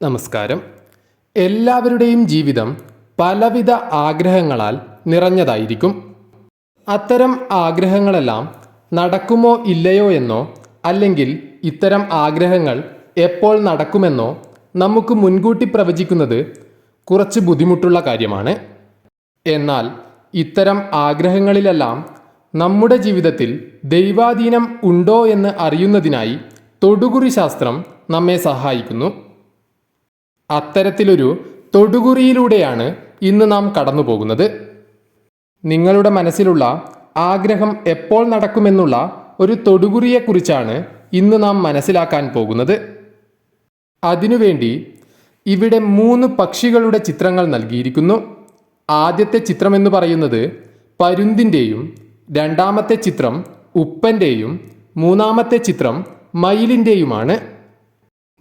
നമസ്കാരം. എല്ലാവരുടെയും ജീവിതം പലവിധ ആഗ്രഹങ്ങളാൽ നിറഞ്ഞതായിരിക്കും. അത്തരം ആഗ്രഹങ്ങളെല്ലാം നടക്കുമോ ഇല്ലയോ എന്നോ അല്ലെങ്കിൽ ഇത്തരം ആഗ്രഹങ്ങൾ എപ്പോൾ നടക്കുമെന്നോ നമുക്ക് മുൻകൂട്ടി പ്രവചിക്കുന്നത് കുറച്ച് ബുദ്ധിമുട്ടുള്ള കാര്യമാണ്. എന്നാൽ ഇത്തരം ആഗ്രഹങ്ങളിലെല്ലാം നമ്മുടെ ജീവിതത്തിൽ ദൈവാധീനം ഉണ്ടോ എന്ന് അറിയുന്നതിനായി തൊടുകുറി ശാസ്ത്രം നമ്മെ സഹായിക്കുന്നു. അത്തരത്തിലൊരു തൊടുകുറിയിലൂടെയാണ് ഇന്ന് നാം കടന്നു പോകുന്നത് നിങ്ങളുടെ മനസ്സിലുള്ള ആഗ്രഹം എപ്പോൾ നടക്കുമെന്നുള്ള ഒരു തൊടുകുറിയെക്കുറിച്ചാണ് ഇന്ന് നാം മനസ്സിലാക്കാൻ പോകുന്നത്. അതിനുവേണ്ടി ഇവിടെ മൂന്ന് പക്ഷികളുടെ ചിത്രങ്ങൾ നൽകിയിരിക്കുന്നു. ആദ്യത്തെ ചിത്രം എന്ന് പറയുന്നത് പരുന്തിന്റെയും രണ്ടാമത്തെ ചിത്രം ഉപ്പന്റെയും മൂന്നാമത്തെ ചിത്രം മയിലിന്റെയുമാണ്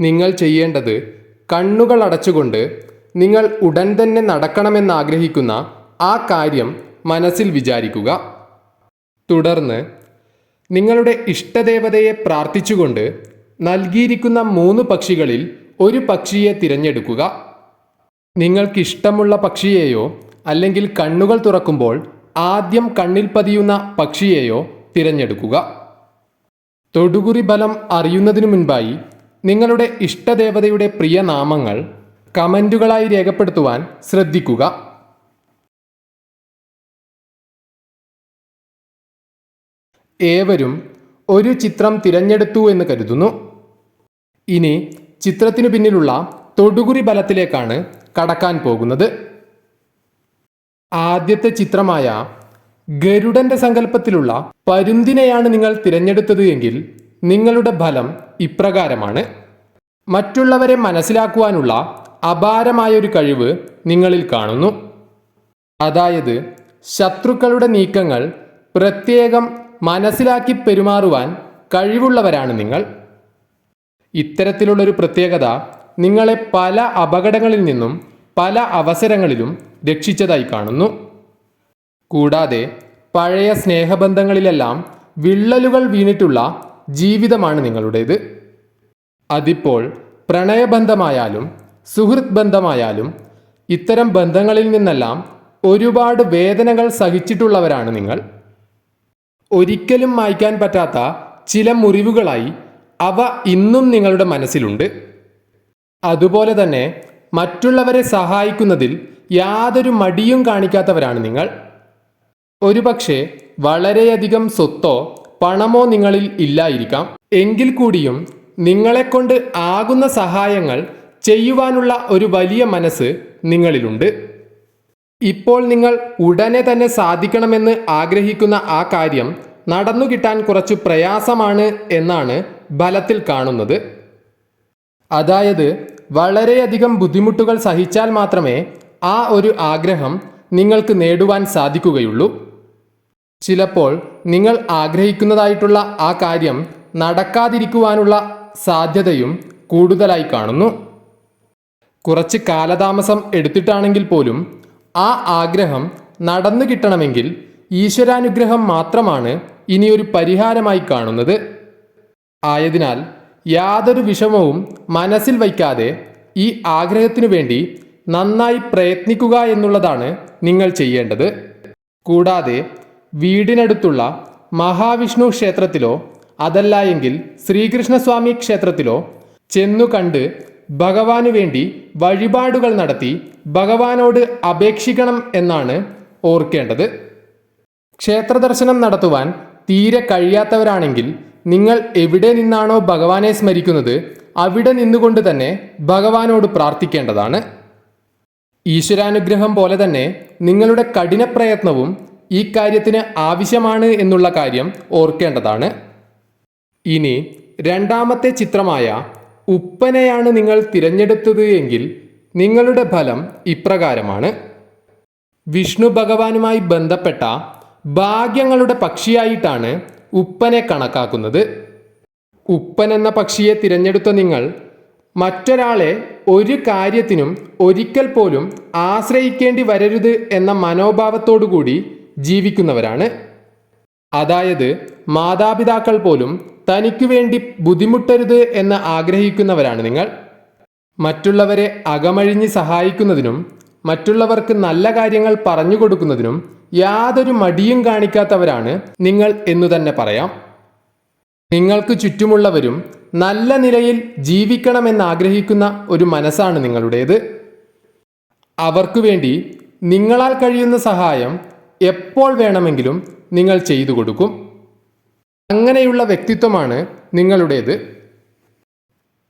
നിങ്ങൾ ചെയ്യേണ്ടത് കണ്ണുകൾ അടച്ചുകൊണ്ട് നിങ്ങൾ ഉടൻ തന്നെ നടക്കണമെന്നാഗ്രഹിക്കുന്ന ആ കാര്യം മനസ്സിൽ വിചാരിക്കുക. തുടർന്ന് നിങ്ങളുടെ ഇഷ്ടദേവതയെ പ്രാർത്ഥിച്ചുകൊണ്ട് നൽകിയിരിക്കുന്ന മൂന്ന് പക്ഷികളിൽ ഒരു പക്ഷിയെ തിരഞ്ഞെടുക്കുക. നിങ്ങൾക്കിഷ്ടമുള്ള പക്ഷിയെയോ അല്ലെങ്കിൽ കണ്ണുകൾ തുറക്കുമ്പോൾ ആദ്യം കണ്ണിൽ പതിയുന്ന പക്ഷിയെയോ തിരഞ്ഞെടുക്കുക. തൊടുകുറി ബലം അറിയുന്നതിനു മുൻപായി നിങ്ങളുടെ ഇഷ്ടദേവതയുടെ പ്രിയ നാമങ്ങൾ കമന്റുകളായി രേഖപ്പെടുത്തുവാൻ ശ്രദ്ധിക്കുക. ഏവരും ഒരു ചിത്രം തിരഞ്ഞെടുത്തു എന്ന് കരുതുന്നു. ഇനി ചിത്രത്തിനു പിന്നിലുള്ള തൊടുകുറി ബലത്തിലേക്കാണ് കടക്കാൻ പോകുന്നത്. ആദ്യത്തെ ചിത്രമായ ഗരുഡന്റെ സങ്കല്പത്തിലുള്ള പരുന്തിനെയാണ് നിങ്ങൾ തിരഞ്ഞെടുത്തത് എങ്കിൽ നിങ്ങളുടെ ഫലം ഇപ്രകാരമാണ്. മറ്റുള്ളവരെ മനസ്സിലാക്കുവാനുള്ള അപാരമായൊരു കഴിവ് നിങ്ങളിൽ കാണുന്നു. അതായത് ശത്രുക്കളുടെ നീക്കങ്ങൾ പ്രത്യേകം മനസ്സിലാക്കി പെരുമാറുവാൻ കഴിവുള്ളവരാണ് നിങ്ങൾ. ഇത്തരത്തിലുള്ളൊരു പ്രത്യേകത നിങ്ങളെ പല അപകടങ്ങളിൽ നിന്നും പല അവസരങ്ങളിലും രക്ഷിച്ചതായി കാണുന്നു. കൂടാതെ പഴയ സ്നേഹബന്ധങ്ങളിലെല്ലാം വിള്ളലുകൾ വീണിട്ടുള്ള ജീവിതമാണ് നിങ്ങളുടേത്. അതിപ്പോൾ പ്രണയബന്ധമായാലും സുഹൃത്ത് ബന്ധമായാലും ഇത്തരം ബന്ധങ്ങളിൽ നിന്നെല്ലാം ഒരുപാട് വേദനകൾ സഹിച്ചിട്ടുള്ളവരാണ് നിങ്ങൾ. ഒരിക്കലും മായ്ക്കാൻ പറ്റാത്ത ചില മുറിവുകളായി അവ ഇന്നും നിങ്ങളുടെ മനസ്സിലുണ്ട്. അതുപോലെ തന്നെ മറ്റുള്ളവരെ സഹായിക്കുന്നതിൽ യാതൊരു മടിയും കാണിക്കാത്തവരാണ് നിങ്ങൾ. ഒരുപക്ഷെ വളരെയധികം സ്വത്തോ പണമോ നിങ്ങളിൽ ഇല്ലായിരിക്കാം. എങ്കിൽ കൂടിയും നിങ്ങളെക്കൊണ്ട് ആകുന്ന സഹായങ്ങൾ ചെയ്യുവാനുള്ള ഒരു വലിയ മനസ്സ് നിങ്ങളിലുണ്ട്. ഇപ്പോൾ നിങ്ങൾ ഉടനെ തന്നെ സാധിക്കണമെന്ന് ആഗ്രഹിക്കുന്ന ആ കാര്യം നടന്നു കിട്ടാൻ കുറച്ച് പ്രയാസമാണ് എന്നാണ് ഫലത്തിൽ കാണുന്നത്. അതായത് വളരെയധികം ബുദ്ധിമുട്ടുകൾ സഹിച്ചാൽ മാത്രമേ ആ ഒരു ആഗ്രഹം നിങ്ങൾക്ക് നേടുവാൻ സാധിക്കുകയുള്ളൂ. ചിലപ്പോൾ നിങ്ങൾ ആഗ്രഹിക്കുന്നതായിട്ടുള്ള ആ കാര്യം നടക്കാതിരിക്കുവാനുള്ള സാധ്യതയും കൂടുതലായി കാണുന്നു. കുറച്ച് കാലതാമസം എടുത്തിട്ടാണെങ്കിൽ പോലും ആ ആഗ്രഹം നടന്നു കിട്ടണമെങ്കിൽ ഈശ്വരാനുഗ്രഹം മാത്രമാണ് ഇനിയൊരു പരിഹാരമായി കാണുന്നത്. ആയതിനാൽ യാതൊരു വിഷമവും മനസ്സിൽ വയ്ക്കാതെ ഈ ആഗ്രഹത്തിനു വേണ്ടി നന്നായി പ്രയത്നിക്കുക എന്നുള്ളതാണ് നിങ്ങൾ ചെയ്യേണ്ടത്. കൂടാതെ വീടിനടുത്തുള്ള മഹാവിഷ്ണു ക്ഷേത്രത്തിലോ അതല്ല എങ്കിൽ ശ്രീകൃഷ്ണസ്വാമി ക്ഷേത്രത്തിലോ ചെന്നു കണ്ട് ഭഗവാനു വേണ്ടി വഴിപാടുകൾ നടത്തി ഭഗവാനോട് അപേക്ഷിക്കണം എന്നാണ് ഓർക്കേണ്ടത്. ക്ഷേത്രദർശനം നടത്തുവാൻ തീരെ കഴിയാത്തവരാണെങ്കിൽ നിങ്ങൾ എവിടെ നിന്നാണോ ഭഗവാനെ സ്മരിക്കുന്നത് അവിടെ നിന്നുകൊണ്ട് തന്നെ ഭഗവാനോട് പ്രാർത്ഥിക്കേണ്ടതാണ്. ഈശ്വരാനുഗ്രഹം പോലെ തന്നെ നിങ്ങളുടെ കഠിന പ്രയത്നവും ഈ കാര്യത്തിന് ആവശ്യമാണ് എന്നുള്ള കാര്യം ഓർക്കേണ്ടതാണ്. ഇനി രണ്ടാമത്തെ ചിത്രമായ ഉപ്പനെയാണ് നിങ്ങൾ തിരഞ്ഞെടുത്തത് എങ്കിൽ നിങ്ങളുടെ ഫലം ഇപ്രകാരമാണ്. വിഷ്ണു ഭഗവാനുമായി ബന്ധപ്പെട്ട ഭാഗ്യങ്ങളുടെ പക്ഷിയായിട്ടാണ് ഉപ്പനെ കണക്കാക്കുന്നത്. ഉപ്പൻ എന്ന പക്ഷിയെ തിരഞ്ഞെടുത്ത നിങ്ങൾ മറ്റൊരാളെ ഒരു കാര്യത്തിനും ഒരിക്കൽ പോലും ആശ്രയിക്കേണ്ടി വരരുത് എന്ന മനോഭാവത്തോടുകൂടി ജീവിക്കുന്നവരാണ്. അതായത് മാതാപിതാക്കൾ പോലും തനിക്കു വേണ്ടി ബുദ്ധിമുട്ടരുത് എന്ന് ആഗ്രഹിക്കുന്നവരാണ് നിങ്ങൾ. മറ്റുള്ളവരെ അകമഴിഞ്ഞ് സഹായിക്കുന്നതിനും മറ്റുള്ളവർക്ക് നല്ല കാര്യങ്ങൾ പറഞ്ഞു കൊടുക്കുന്നതിനും യാതൊരു മടിയും കാണിക്കാത്തവരാണ് നിങ്ങൾ എന്നു തന്നെ പറയാം. നിങ്ങൾക്ക് ചുറ്റുമുള്ളവരും നല്ല നിലയിൽ ജീവിക്കണമെന്നാഗ്രഹിക്കുന്ന ഒരു മനസ്സാണ് നിങ്ങളുടേത്. അവർക്കു വേണ്ടി നിങ്ങളാൽ കഴിയുന്ന സഹായം എപ്പോൾ വേണമെങ്കിലും നിങ്ങൾ ചെയ്തു കൊടുക്കും. അങ്ങനെയുള്ള വ്യക്തിത്വമാണ് നിങ്ങളുടേത്.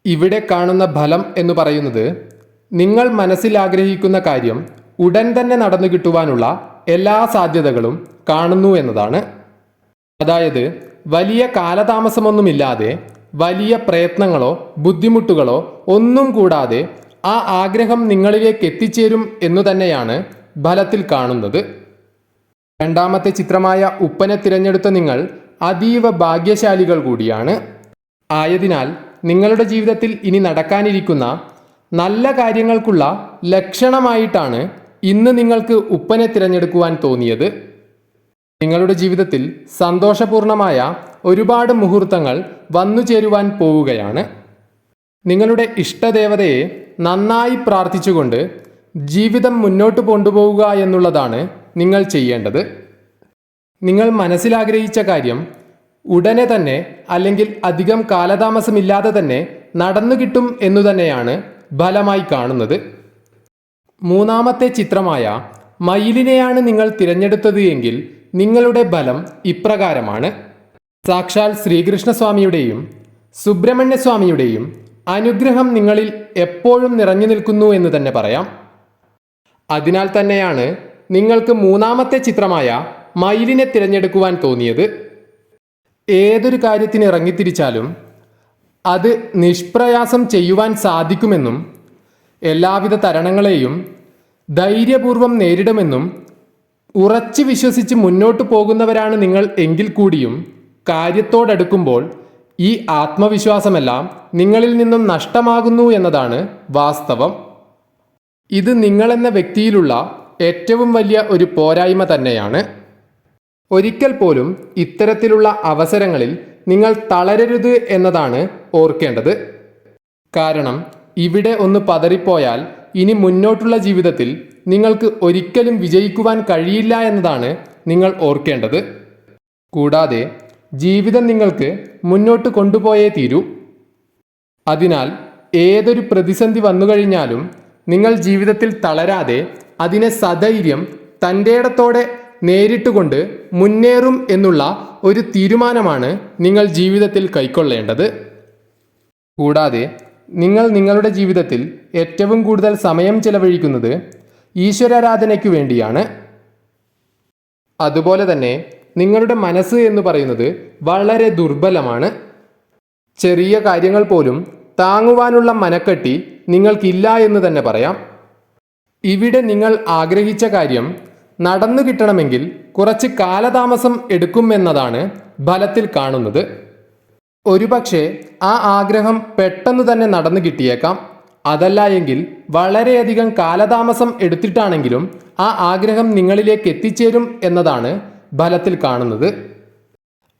ഇവിടെ കാണുന്ന ഫലം എന്ന് പറയുന്നത് നിങ്ങൾ മനസ്സിൽ ആഗ്രഹിക്കുന്ന കാര്യം ഉടൻ തന്നെ നടന്നു കിട്ടുവാനുള്ള എല്ലാ സാധ്യതകളും കാണുന്നു എന്നതാണ്. അതായത് വലിയ കാലതാമസമൊന്നുമില്ലാതെ വലിയ പ്രയത്നങ്ങളോ ബുദ്ധിമുട്ടുകളോ ഒന്നും കൂടാതെ ആ ആഗ്രഹം നിങ്ങളിലേക്ക് എത്തിച്ചേരും എന്നു തന്നെയാണ് ഫലത്തിൽ കാണുന്നത്. രണ്ടാമത്തെ ചിത്രമായ ഉപ്പനെ തിരഞ്ഞെടുത്ത നിങ്ങൾ അതീവ ഭാഗ്യശാലികൾ കൂടിയാണ്. ആയതിനാൽ നിങ്ങളുടെ ജീവിതത്തിൽ ഇനി നടക്കാനിരിക്കുന്ന നല്ല കാര്യങ്ങൾക്കുള്ള ലക്ഷണമായിട്ടാണ് ഇന്ന് നിങ്ങൾക്ക് ഉപ്പനെ തിരഞ്ഞെടുക്കുവാൻ തോന്നിയത്. നിങ്ങളുടെ ജീവിതത്തിൽ സന്തോഷപൂർണമായ ഒരുപാട് മുഹൂർത്തങ്ങൾ വന്നു ചേരുവാൻ പോവുകയാണ്. നിങ്ങളുടെ ഇഷ്ടദേവതയെ നന്നായി പ്രാർത്ഥിച്ചുകൊണ്ട് ജീവിതം മുന്നോട്ട് കൊണ്ടുപോവുക എന്നുള്ളതാണ് നിങ്ങൾ ചെയ്യേണ്ടത്. നിങ്ങൾ മനസ്സിലാഗ്രഹിച്ച കാര്യം ഉടനെ തന്നെ അല്ലെങ്കിൽ അധികം കാലതാമസമില്ലാതെ തന്നെ നടന്നു കിട്ടും എന്നു തന്നെയാണ് ഫലമായി കാണുന്നത്. മൂന്നാമത്തെ ചിത്രമായ മയിലിനെയാണ് നിങ്ങൾ തിരഞ്ഞെടുത്തത് എങ്കിൽ നിങ്ങളുടെ ബലം ഇപ്രകാരമാണ്. സാക്ഷാൽ ശ്രീകൃഷ്ണസ്വാമിയുടെയും സുബ്രഹ്മണ്യസ്വാമിയുടെയും അനുഗ്രഹം നിങ്ങളിൽ എപ്പോഴും നിറഞ്ഞു നിൽക്കുന്നു എന്ന് തന്നെ പറയാം. അതിനാൽ തന്നെയാണ് നിങ്ങൾക്ക് മൂന്നാമത്തെ ചിത്രമായ മയിലിനെ തിരഞ്ഞെടുക്കുവാൻ തോന്നിയത് ഏതൊരു കാര്യത്തിന് ഇറങ്ങിത്തിരിച്ചാലും അത് നിഷ്പ്രയാസം ചെയ്യുവാൻ സാധിക്കുമെന്നും എല്ലാവിധ തരണങ്ങളെയും ധൈര്യപൂർവം നേരിടുമെന്നും ഉറച്ചു വിശ്വസിച്ച് മുന്നോട്ട് പോകുന്നവരാണ് നിങ്ങൾ എങ്കിൽ കൂടിയും കാര്യത്തോടടുക്കുമ്പോൾ ഈ ആത്മവിശ്വാസമെല്ലാം നിങ്ങളിൽ നിന്നും നഷ്ടമാകുന്നു എന്നതാണ് വാസ്തവം. ഇത് നിങ്ങളെന്ന വ്യക്തിയിലുള്ള ഏറ്റവും വലിയ ഒരു പോരായ്മ തന്നെയാണ്. ഒരിക്കൽ പോലും ഇത്തരത്തിലുള്ള അവസരങ്ങളിൽ നിങ്ങൾ തളരരുത് എന്നതാണ് ഓർക്കേണ്ടത്. കാരണം ഇവിടെ ഒന്ന് പതറിപ്പോയാൽ ഇനി മുന്നോട്ടുള്ള ജീവിതത്തിൽ നിങ്ങൾക്ക് ഒരിക്കലും വിജയിക്കുവാൻ കഴിയില്ല എന്നതാണ് നിങ്ങൾ ഓർക്കേണ്ടത്. കൂടാതെ ജീവിതം നിങ്ങൾക്ക് മുന്നോട്ട് കൊണ്ടുപോയേ തീരൂ. അതിനാൽ ഏതൊരു പ്രതിസന്ധി വന്നു കഴിഞ്ഞാലും നിങ്ങൾ ജീവിതത്തിൽ തളരാതെ അതിനെ സധൈര്യം തന്റെ ഇടത്തോടെ നേരിട്ടുകൊണ്ട് മുന്നേറും എന്നുള്ള ഒരു തീരുമാനമാണ് നിങ്ങൾ ജീവിതത്തിൽ കൈക്കൊള്ളേണ്ടത്. കൂടാതെ നിങ്ങൾ നിങ്ങളുടെ ജീവിതത്തിൽ ഏറ്റവും കൂടുതൽ സമയം ചെലവഴിക്കുന്നത് ഈശ്വരാരാധനയ്ക്കു വേണ്ടിയാണ്. അതുപോലെ തന്നെ നിങ്ങളുടെ മനസ്സ് എന്ന് പറയുന്നത് വളരെ ദുർബലമാണ്. ചെറിയ കാര്യങ്ങൾ പോലും താങ്ങുവാനുള്ള മനക്കെട്ടി നിങ്ങൾക്കില്ല എന്ന് തന്നെ പറയാം. ഇവിടെ നിങ്ങൾ ആഗ്രഹിച്ച കാര്യം നടന്നു കിട്ടണമെങ്കിൽ കുറച്ച് കാലതാമസം എടുക്കുമെന്നതാണ് ഫലത്തിൽ കാണുന്നത്. ഒരുപക്ഷെ ആ ആഗ്രഹം പെട്ടെന്ന് തന്നെ നടന്നു കിട്ടിയേക്കാം. അതല്ല എങ്കിൽ വളരെയധികം കാലതാമസം എടുത്തിട്ടാണെങ്കിലും ആ ആഗ്രഹം നിങ്ങളിലേക്ക് എത്തിച്ചേരും എന്നതാണ് ഫലത്തിൽ കാണുന്നത്.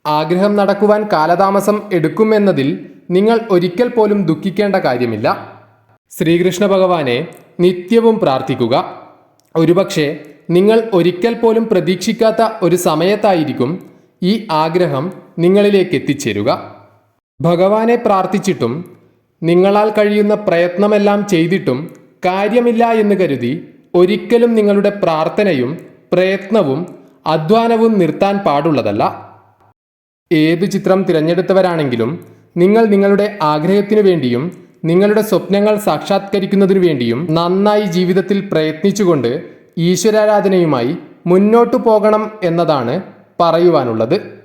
ആഗ്രഹം നടക്കുവാൻ കാലതാമസം എടുക്കുമെന്നതിൽ നിങ്ങൾ ഒരിക്കൽ പോലും ദുഃഖിക്കേണ്ട കാര്യമില്ല. ശ്രീകൃഷ്ണ ഭഗവാനെ നിത്യവും പ്രാർത്ഥിക്കുക. ഒരുപക്ഷെ നിങ്ങൾ ഒരിക്കൽ പോലും പ്രതീക്ഷിക്കാത്ത ഒരു സമയത്തായിരിക്കും ഈ ആഗ്രഹം നിങ്ങളിലേക്ക് എത്തിച്ചേരുക. ഭഗവാനെ പ്രാർത്ഥിച്ചിട്ടും നിങ്ങളാൽ കഴിയുന്ന പ്രയത്നമെല്ലാം ചെയ്തിട്ടും കാര്യമില്ല എന്ന് കരുതി ഒരിക്കലും നിങ്ങളുടെ പ്രാർത്ഥനയും പ്രയത്നവും അധ്വാനവും നിർത്താൻ പാടുള്ളതല്ല. ഏത് ചിത്രം തിരഞ്ഞെടുത്തവരാണെങ്കിലും നിങ്ങൾ നിങ്ങളുടെ ആഗ്രഹത്തിനു വേണ്ടിയും നിങ്ങളുടെ സ്വപ്നങ്ങൾ സാക്ഷാത്കരിക്കുന്നതിനു വേണ്ടിയും നന്നായി ജീവിതത്തിൽ പ്രയത്നിച്ചുകൊണ്ട് ഈശ്വരാരാധനയുമായി മുന്നോട്ടു പോകണം എന്നതാണ് പറയുവാനുള്ളത്.